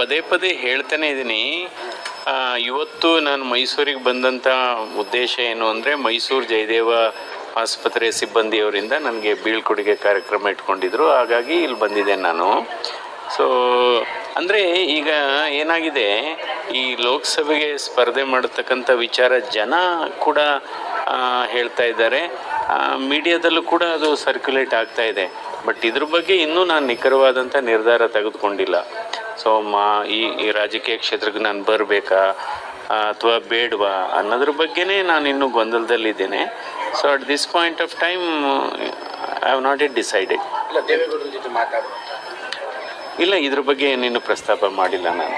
ಪದೇ ಪದೇ ಹೇಳ್ತಾನೆ ಇದ್ದೀನಿ ಇವತ್ತು ನಾನು ಮೈಸೂರಿಗೆ ಬಂದಂಥ ಉದ್ದೇಶ ಏನು ಅಂದರೆ ಮೈಸೂರು ಜಯದೇವ ಆಸ್ಪತ್ರೆ ಸಿಬ್ಬಂದಿಯವರಿಂದ ನನಗೆ ಬೀಳ್ಕೊಡುಗೆ ಕಾರ್ಯಕ್ರಮ ಇಟ್ಕೊಂಡಿದ್ರು. ಹಾಗಾಗಿ ಇಲ್ಲಿ ಬಂದಿದ್ದೆ ನಾನು. ಸೊ ಅಂದರೆ ಈಗ ಏನಾಗಿದೆ, ಈ ಲೋಕಸಭೆಗೆ ಸ್ಪರ್ಧೆ ಮಾಡತಕ್ಕಂಥ ವಿಚಾರ ಜನ ಕೂಡ ಹೇಳ್ತಾ ಇದ್ದಾರೆ. ಮೀಡಿಯಾದಲ್ಲೂ ಕೂಡ ಅದು ಸರ್ಕ್ಯುಲೇಟ್ ಆಗ್ತಾ ಇದೆ. ಬಟ್ ಇದ್ರ ಬಗ್ಗೆ ಇನ್ನೂ ನಾನು ನಿಖರವಾದಂಥ ನಿರ್ಧಾರ ತೆಗೆದುಕೊಂಡಿಲ್ಲ. ಸೊ ಮಾ ಈ ಈ ರಾಜಕೀಯ ಕ್ಷೇತ್ರಕ್ಕೆ ನಾನು ಬರಬೇಕಾ ಅಥವಾ ಬೇಡವಾ ಅನ್ನೋದ್ರ ಬಗ್ಗೆನೇ ನಾನು ಇನ್ನೂ ಗೊಂದಲದಲ್ಲಿದ್ದೇನೆ. So at this point of time I have not it decided ಇಲ್ಲ ಇದ್ರ ಬಗ್ಗೆ ಏನೇನು ಪ್ರಸ್ತಾಪ ಮಾಡಿಲ್ಲ ನಾನು.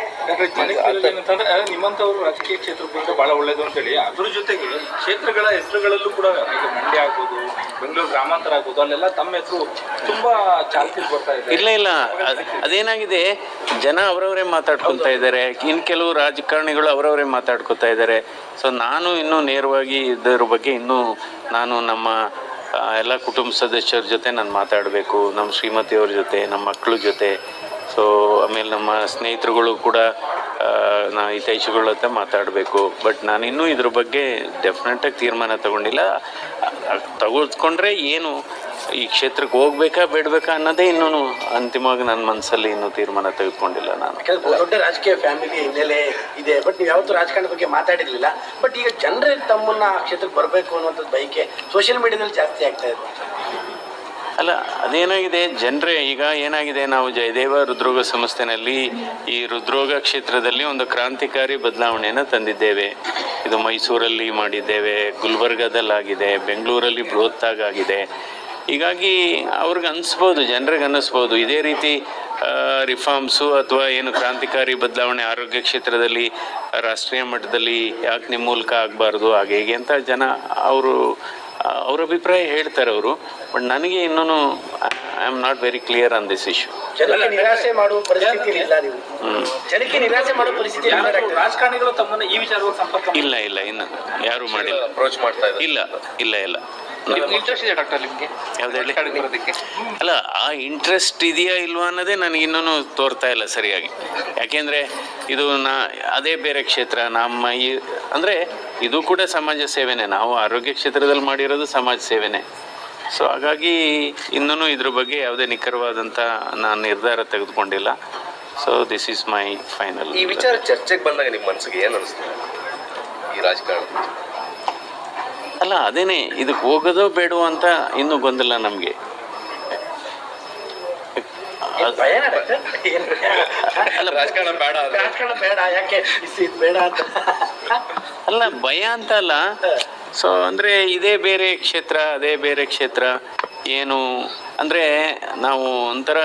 ನಿಮ್ಮಂಥವ್ರು ರಾಜಕೀಯ ಕ್ಷೇತ್ರಕ್ಕೆ ಬಹಳ ಒಳ್ಳೇದು ಅಂತೇಳಿ ಅದ್ರ ಜೊತೆಗೆ ಕ್ಷೇತ್ರಗಳ ಹೆಸರುಗಳಲ್ಲೂ ಕೂಡ ಮಂಡ್ಯ ಆಗ್ಬೋದು ಬೆಂಗಳೂರು ಗ್ರಾಮಾಂತರ ಆಗ್ಬೋದು ಅಲ್ಲೆಲ್ಲ ತಮ್ಮ ಹೆಸರು ತುಂಬಾ ಚಾಲ್ತಿ ಬರ್ತಾ ಇದೆ. ಇಲ್ಲ ಇಲ್ಲ. ಅದ್- ಅದೇನಾಗಿದೆ? ಜನ ಅವರವರೇ ಮಾತಾಡ್ಕೊತಾ ಇದ್ದಾರೆ. ಇನ್ನು ಕೆಲವು ರಾಜಕಾರಣಿಗಳು ಅವರವರೇ ಮಾತಾಡ್ಕೊತಾ ಇದ್ದಾರೆ. ಸೊ ನಾನು ಇನ್ನೂ ನೇರವಾಗಿ ಇದರ ಬಗ್ಗೆ ಇನ್ನೂ ನಾನು ನಮ್ಮ ಆ, ಎಲ್ಲ ಕುಟುಂಬ ಸದಸ್ಯರ ಜೊತೆ ನಾನು ಮಾತಾಡಬೇಕು. ನಮ್ಮ ಶ್ರೀಮತಿಯವ್ರ ಜೊತೆ ನಮ್ಮ ಮಕ್ಕಳ ಜೊತೆ. ಸೊ ಆಮೇಲೆ ನಮ್ಮ ಸ್ನೇಹಿತರುಗಳು ಕೂಡ ನಾ ಹಿತೈಷಿಗಳ ಹತ್ರ ಮಾತಾಡಬೇಕು. ಬಟ್ ನಾನು ಇನ್ನೂ ಇದ್ರ ಬಗ್ಗೆ ಡೆಫಿನೆಟಾಗಿ ತೀರ್ಮಾನ ತಗೊಂಡಿಲ್ಲ. ತಗೊಳ್ಕೊಂಡ್ರೆ ಏನು ಈ ಕ್ಷೇತ್ರಕ್ಕೆ ಹೋಗ್ಬೇಕಾ, ಬೇಡಬೇಕಾ ಅನ್ನೋದೇ ಇನ್ನೂ ಅಂತಿಮವಾಗಿ ನನ್ನ ಮನಸ್ಸಲ್ಲಿ ಇನ್ನೂ ತೀರ್ಮಾನ ತೆಗೆದುಕೊಂಡಿಲ್ಲ ನಾನು. ದೊಡ್ಡ ರಾಜಕೀಯ ಫ್ಯಾಮಿಲಿ ಹಿನ್ನೆಲೆ ಇದೆ. ಬಟ್ ನೀವು ಯಾವತ್ತೂ ರಾಜಕಾರಣ ಬಗ್ಗೆ ಮಾತಾಡಿರ್ಲಿಲ್ಲ. ಬಟ್ ಈಗ ಜನರೇ ತಮ್ಮನ್ನ ಆ ಕ್ಷೇತ್ರಕ್ಕೆ ಬರಬೇಕು ಅನ್ನುವಂಥದ್ದು ಬೈಕೆ ಸೋಷಿಯಲ್ ಮೀಡಿಯಾದಲ್ಲಿ ಜಾಸ್ತಿ ಆಗ್ತಾ ಇದೆ. ಅಲ್ಲ ಅದೇನಾಗಿದೆ ಜನರೇ, ಈಗ ಏನಾಗಿದೆ? ನಾವು ಜಯದೇವ ಹೃದ್ರೋಗ ಸಂಸ್ಥೆನಲ್ಲಿ ಈ ಹೃದ್ರೋಗ ಕ್ಷೇತ್ರದಲ್ಲಿ ಒಂದು ಕ್ರಾಂತಿಕಾರಿ ಬದಲಾವಣೆಯನ್ನು ತಂದಿದ್ದೇವೆ. ಇದು ಮೈಸೂರಲ್ಲಿ ಮಾಡಿದ್ದೇವೆ, ಗುಲ್ಬರ್ಗಾದಲ್ಲಾಗಿದೆ, ಬೆಂಗಳೂರಲ್ಲಿ ಬೃಹತ್ತಾಗಿ ಆಗಿದೆ ಹೀಗಾಗಿ ಅವ್ರಿಗೆ ಅನಿಸ್ಬೋದು, ಜನರಿಗೆ ಅನ್ನಿಸ್ಬೋದು ಇದೇ ರೀತಿ ರಿಫಾರ್ಮ್ಸು ಅಥವಾ ಏನು ಕ್ರಾಂತಿಕಾರಿ ಬದಲಾವಣೆ ಆರೋಗ್ಯ ಕ್ಷೇತ್ರದಲ್ಲಿ, ರಾಷ್ಟ್ರೀಯ ಮಟ್ಟದಲ್ಲಿ ಯಾಕೆ ನಿಮ್ಮ ಮೂಲಕ ಆಗಬಾರ್ದು, ಹಾಗೆ ಹೀಗೆ ಅಂತ ಜನ ಅವರು ಅವ್ರ ಅಭಿಪ್ರಾಯ ಹೇಳ್ತಾರೆ ಅವರು ಬಟ್ ನನಗೆ ಇನ್ನೂ I am not very clear on this issue ಜನಕ್ಕೆ ನಿರಾಸೆ ಮಾಡುವ ಪರಿಸ್ಥಿತಿ ಇಲ್ಲ ನೀವು ಜನಕ್ಕೆ ನಿರಾಸೆ ಮಾಡುವ ಪರಿಸ್ಥಿತಿ ಇಲ್ಲ ಯಾರು ಡಾಕ್ಟರ್. ರಾಜಕಾರಣಿಗಳು ತಮ್ಮನ್ನ ಈ ವಿಚಾರವಾಗಿ ಸಂಪರ್ಕ ಇಲ್ಲ ಇಲ್ಲ ಇನ್ನು ಯಾರು ಮಾಡಿಲ್ಲ. ಅಪ್ರೋಚ್ ಮಾಡ್ತಾ ಇಲ್ಲ ಇಲ್ಲ ಇಲ್ಲ. ಇಂಟ್ರೆಸ್ಟ್ ಇದೆ ಡಾಕ್ಟರ್ ನಿಮಗೆ? ಯಾವ್ದು ಹೇಳಿ? ಬರೋದಕ್ಕೆ ಅಲ್ಲ ಆ ಇಂಟ್ರೆಸ್ಟ್ ಇದೆಯಾ ಇಲ್ವಾ ಅನ್ನೋದೇ ನನಗೆ ಇನ್ನೂ ತೋರ್ತಾ ಇಲ್ಲ ಸರಿಯಾಗಿ. ಯಾಕೆಂದ್ರೆ ಇದು ನಾ ಅದೇ ಬೇರೆ ಕ್ಷೇತ್ರ ನಮ್ಮ ಈ ಅಂದರೆ ಇದು ಕೂಡ ಸಮಾಜ ಸೇವೆನೇ. ನಾವು ಆರೋಗ್ಯ ಕ್ಷೇತ್ರದಲ್ಲಿ ಮಾಡಿರೋದು ಸಮಾಜ ಸೇವೆನೇ. ಸೊ ಹಾಗಾಗಿ ಇನ್ನೂ ಇದ್ರ ಬಗ್ಗೆ ಯಾವುದೇ ನಿಖರವಾದಂಥ ನಾನು ನಿರ್ಧಾರ ತೆಗೆದುಕೊಂಡಿಲ್ಲ. So this is my final ಈ ವಿಚಾರ ಚರ್ಚೆಗೆ ಬಂದಾಗ ನಿಮ್ಮ ಮನಸ್ಸಿಗೆ ಏನು ಅನಿಸ್ತದೆ ಈ ರಾಜಕಾರಣ ಅಲ್ಲ ಅದೇನೆ ಇದಕ್ಕೆ ಹೋಗೋದೋ ಬೇಡೋ ಅಂತ ಇನ್ನೂ ಗೊಂದಲ ನಮಗೆ. ರಾಜಕಾರಣ ಬೇಡ ಅದು. ರಾಜಕಾರಣ ಬೇಡ ಯಾಕೆ? ಇಸ್ ಬೇಡ ಅಂತ. ಅಲ್ಲ ಭಯ ಅಂತ ಅಲ್ಲ. ಸೊ ಅಂದರೆ ಇದೇ ಬೇರೆ ಕ್ಷೇತ್ರ ಅದೇ ಬೇರೆ ಕ್ಷೇತ್ರ. ಏನು ಅಂದರೆ ನಾವು ಒಂಥರ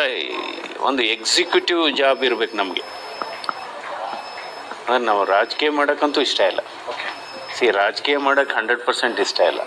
ಒಂದು ಎಕ್ಸಿಕ್ಯೂಟಿವ್ ಜಾಬ್ ಇರ್ಬೇಕು ನಮಗೆ. ನಾವು ರಾಜಕೀಯ ಮಾಡೋಕ್ಕಂತೂ ಇಷ್ಟ ಇಲ್ಲ. ಸಿ ರಾಜಕೀಯ ಮಾಡೋಕ್ಕೆ ಹಂಡ್ರೆಡ್ ಪರ್ಸೆಂಟ್ ಇಷ್ಟ ಇಲ್ಲ.